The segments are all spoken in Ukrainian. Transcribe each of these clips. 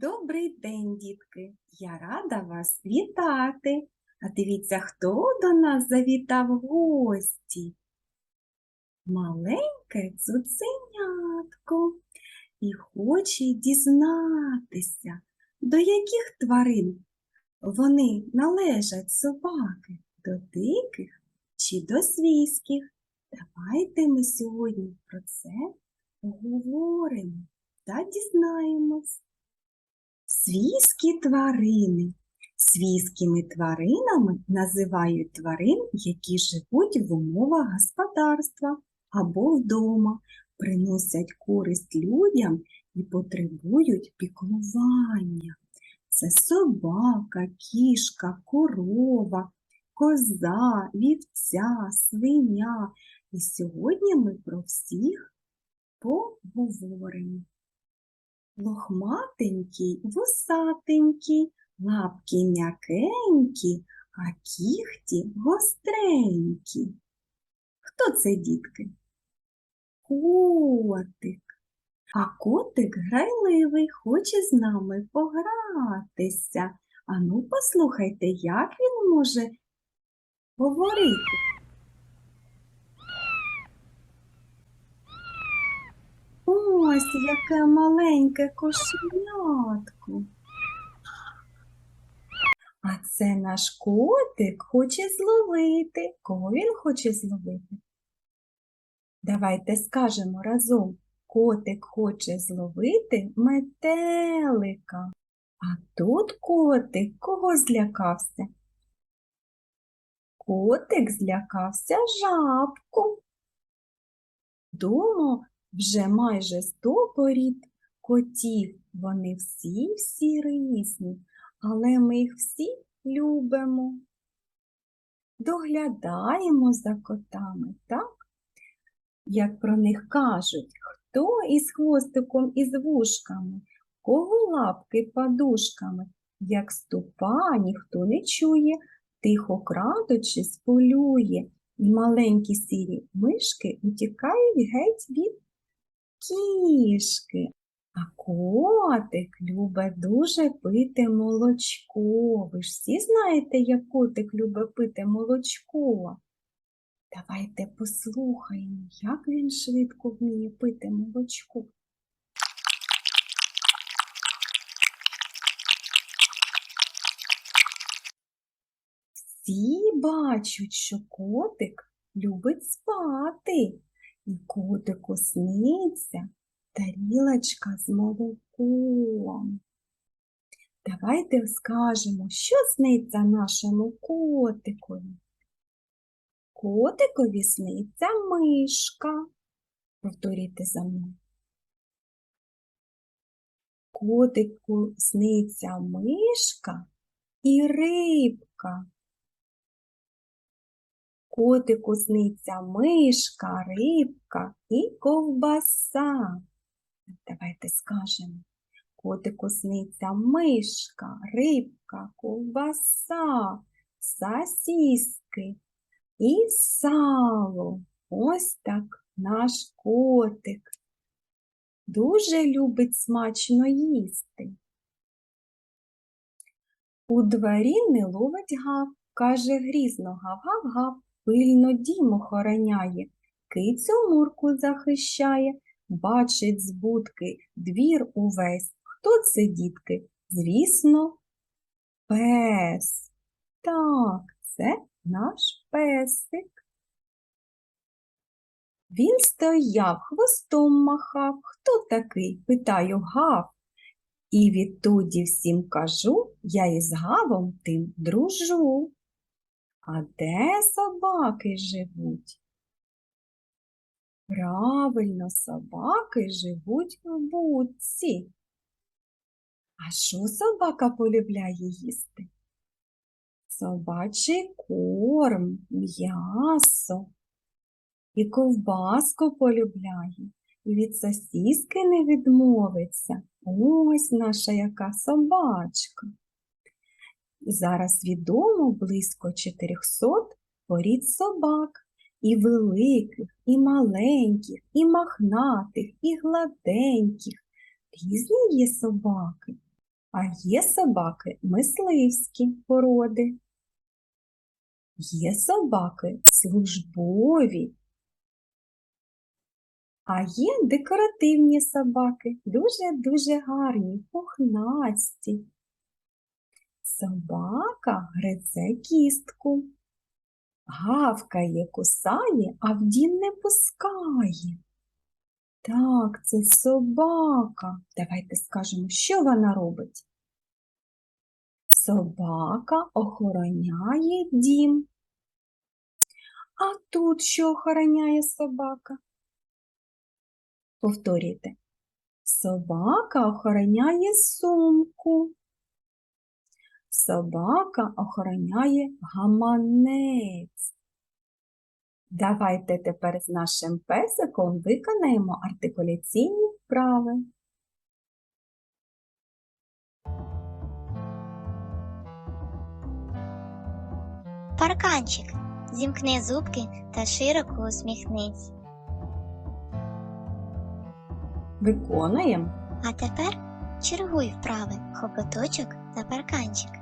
Добрий день, дітки! Я рада вас вітати. А дивіться, хто до нас завітав в гості. Маленьке цуценятко і хоче дізнатися, до яких тварин вони належать собаки, до диких чи до свійських. Давайте ми сьогодні про це поговоримо та дізнаємось. Свійські тварини. Свійськими тваринами називають тварин, які живуть в умовах господарства або вдома, приносять користь людям і потребують піклування. Це собака, кішка, корова, коза, вівця, свиня. І сьогодні ми про всіх поговоримо лохматенький, вусатенький, лапки м'якенькі, а кіхті гостренькі. Хто це, дітки? Котик. А котик грайливий, хоче з нами погратися. Ану, послухайте, як він може говорити. Ось яке маленьке кошенятко. А це наш котик хоче зловити. Кого він хоче зловити? Давайте скажемо разом. Котик хоче зловити метелика. А тут котик кого злякався? Котик злякався жабку. Дома вже майже сто порід котів. Вони всі-всі різні, але ми їх всі любимо. Доглядаємо за котами, так? Як про них кажуть, хто із хвостиком і з вушками, кого лапки подушками, як ступа ніхто не чує, тихо крадучись полює, і маленькі сірі мишки утікають геть від кішки. А котик любить дуже пити молочко. Ви ж всі знаєте, як котик любить пити молочко. Давайте послухаємо, як він швидко вміє пити молочко. Всі бачать, що котик любить спати. І котику сниться тарілочка з молоком. Давайте скажемо, що сниться нашому котикові. Котикові сниться мишка. Повторіть за мною. Котику сниться мишка і рибка. Котику сниться мишка, рибка і ковбаса. Давайте скажемо. Котику сниться мишка, рибка, ковбаса, сосиски і сало. Ось так наш котик. Дуже любить смачно їсти. У дворі не ловить гав, каже грізно гав-гав-гав пильно дім охороняє, кицю мурку захищає, бачить з будки двір увесь. Хто це, дітки? Звісно, пес. Так, це наш песик. Він стояв, хвостом махав. Хто такий? питаю гав. І відтоді всім кажу, я із гавом тим дружу. А де собаки живуть? Правильно, собаки живуть в будці. А що собака полюбляє їсти? Собачий корм, м'ясо і ковбаску полюбляє, і від сосіски не відмовиться. Ось наша яка собачка. Зараз відомо близько 400 порід собак, і великих, і маленьких, і мохнатих, і гладеньких. Різні є собаки. А є собаки мисливські породи. Є собаки службові. А є декоративні собаки, дуже-дуже гарні, пухнасті. Собака гризе кістку, гавкає, кусає, а в дім не пускає. Так, це собака. Давайте скажемо, що вона робить. Собака охороняє дім. А тут що охороняє собака? Повторюйте. Собака охороняє сумку. Собака охороняє гаманець. Давайте тепер з нашим песиком виконаємо артикуляційні вправи. Парканчик. Зімкни зубки та широко усміхнись. Виконуємо. А тепер чергуй вправи хоботочок та парканчик.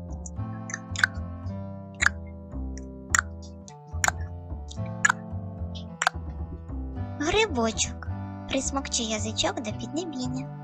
Грибочок. Присмокчи язичок до піднебіння.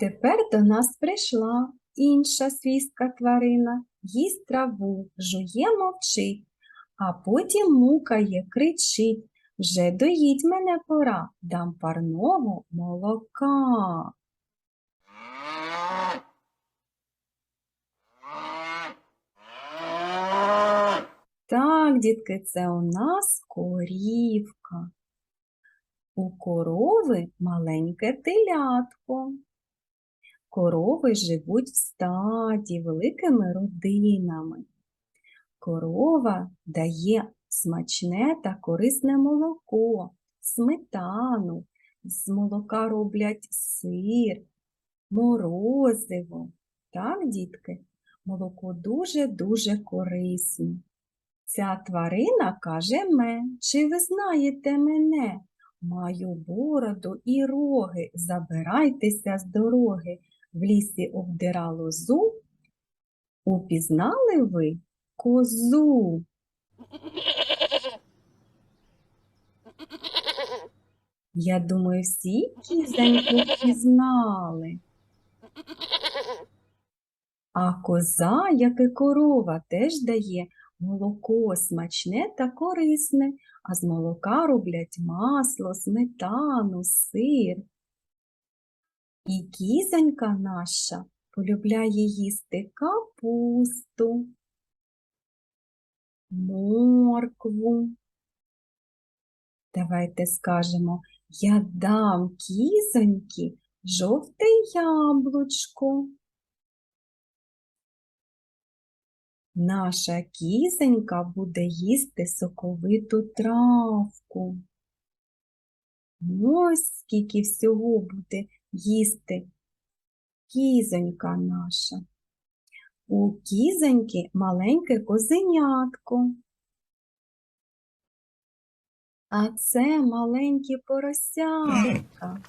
Тепер до нас прийшла інша свістка тварина, їсть траву, жує, мовчить, а потім мукає, кричить. Вже доїть мене пора, дам парного молока. Так, дітки, це у нас корівка. У корови маленьке телятко. Корови живуть в стаді великими родинами. Корова дає смачне та корисне молоко, сметану, з молока роблять сир, морозиво. Так, дітки, молоко дуже-дуже корисне. Ця тварина каже ме, чи ви знаєте мене? Маю бороду і роги, забирайтеся з дороги. В лісі обдира лозу. Упізнали ви козу? Я думаю, всі кізеньку впізнали. А коза, як і корова, теж дає молоко смачне та корисне, а з молока роблять масло, сметану, сир. І кізонька наша полюбляє їсти капусту, моркву. Давайте скажемо, я дам кізоньки жовте яблучко. Наша кізонька буде їсти соковиту травку. Ось скільки всього буде їсти кізонька наша. У кізоньки маленьке козенятко. А це маленькі поросятка.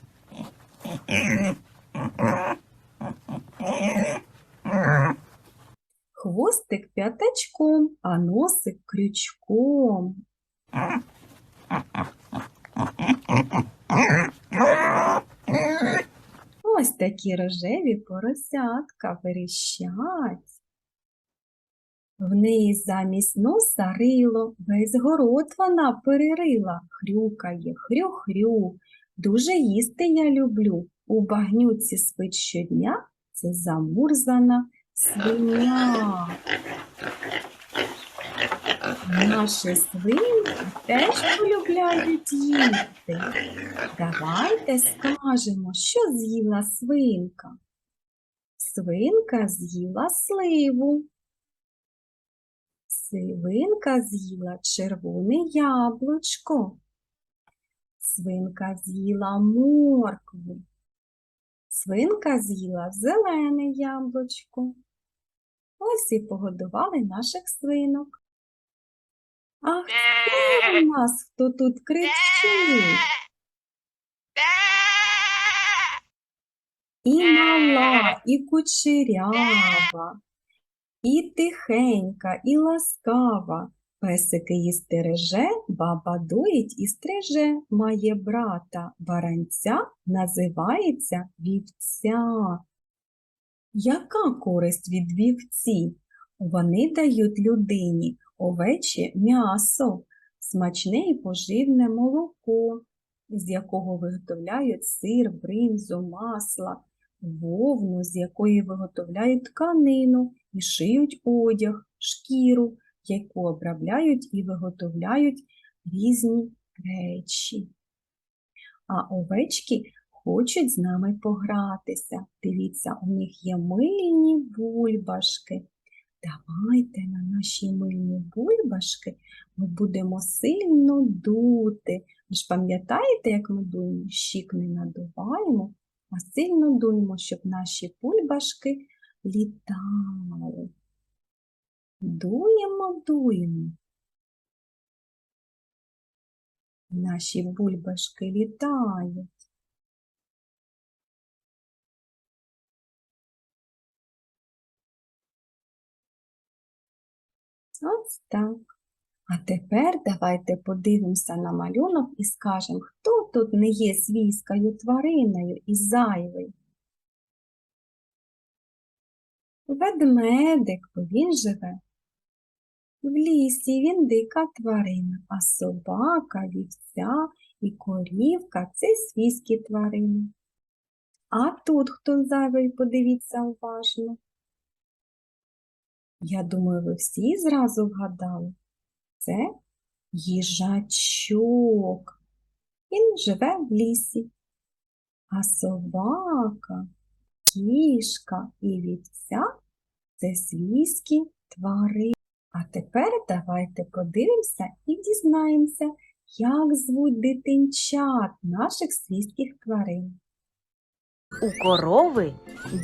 Хвостик п'ятачком, а носик крючком. Ось такі рожеві поросятка верещать. В неї замість носа рило, весь город вона перерила, хрюкає, хрю-хрю. Дуже їсти я люблю. У багнюці спить щодня, це замурзана свиня. Наші свинки теж полюбляють їсти. Давайте скажемо, що з'їла свинка. Свинка з'їла сливу. Свинка з'їла червоне яблучко. Свинка з'їла моркву. Свинка з'їла зелене яблучко. Ось і погодували наших свинок. А хто у нас, хто тут кричить? І мала, і кучерява, і тихенька, і ласкава. Песики її стереже, баба доїть і стриже, має брата, баранця називається вівця. Яка користь від вівці? Вони дають людині овечі м'ясо, смачне і поживне молоко, з якого виготовляють сир, бринзу, масла, вовну, з якої виготовляють тканину і шиють одяг, шкіру, яку обробляють і виготовляють різні речі. А овечки хочуть з нами погратися. Дивіться, у них є мильні бульбашки. Давайте на наші мильні бульбашки ми будемо сильно дути. Ви ж пам'ятаєте, як ми дуємо? Щік не надуваємо, а сильно дуємо, щоб наші бульбашки літали. Дуємо, дуємо. Наші бульбашки літають. Ось так. А тепер давайте подивимося на малюнок і скажемо, хто тут не є свійською твариною і зайвий. Ведмедик, бо він живе. В лісі він дика тварина, а собака, вівця і корівка це свійські тварини. А тут хто зайвий, подивіться уважно. Я думаю, ви всі зразу вгадали. Це їжачок. Він живе в лісі. А собака, кішка і вівця це свійські тварини. А тепер давайте подивимося і дізнаємося, як звуть дитинчат наших свійських тварин. У корови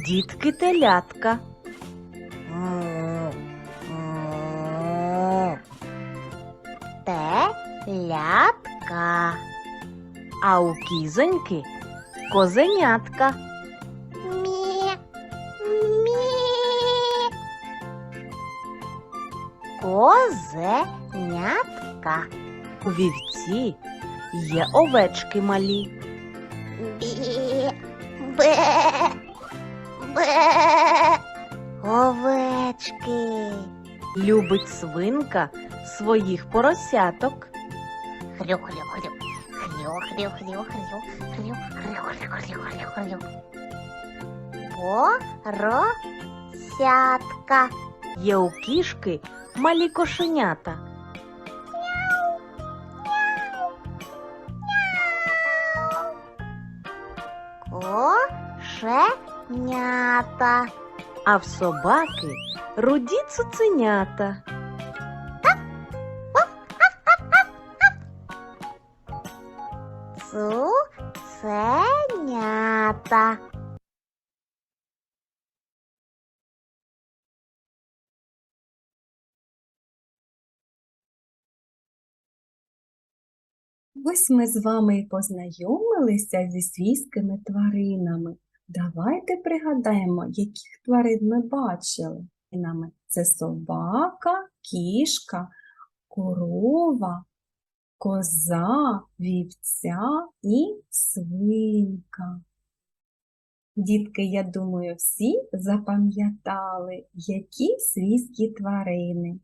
дітки телятка. Телятка. А у кізоньки козенятка. Мі. Мі. Козенятка. У вівці є овечки малі. Бі. Бе. Бе. Овечки. Любить свинка своїх поросяток. Хрю, хрю, хрю. Хрю, хрю, хрю, хрю. Хрю, хрю, хрю, хрю. Поросятка. Є у кішки малі кошенята. Кошенята. А в собаки руді цуценята. Цуценята. Ось ми з вами і познайомилися зі свійськими тваринами. Давайте пригадаємо, яких тварин ми бачили. Це собака, кішка, корова, коза, вівця і свинка. Дітки, я думаю, всі запам'ятали, які свійські тварини.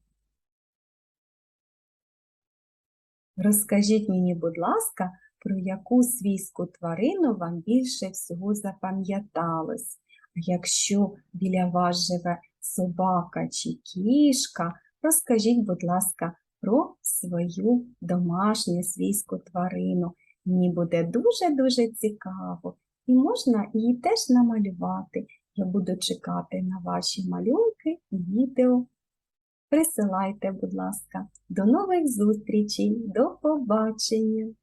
Розкажіть мені, будь ласка, про яку свійську тварину вам більше всього запам'яталось. А якщо біля вас живе собака чи кішка, розкажіть, будь ласка, про свою домашню свійську тварину. Мені буде дуже-дуже цікаво. І можна її теж намалювати. Я буду чекати на ваші малюнки і відео. Присилайте, будь ласка. До нових зустрічей, до побачення!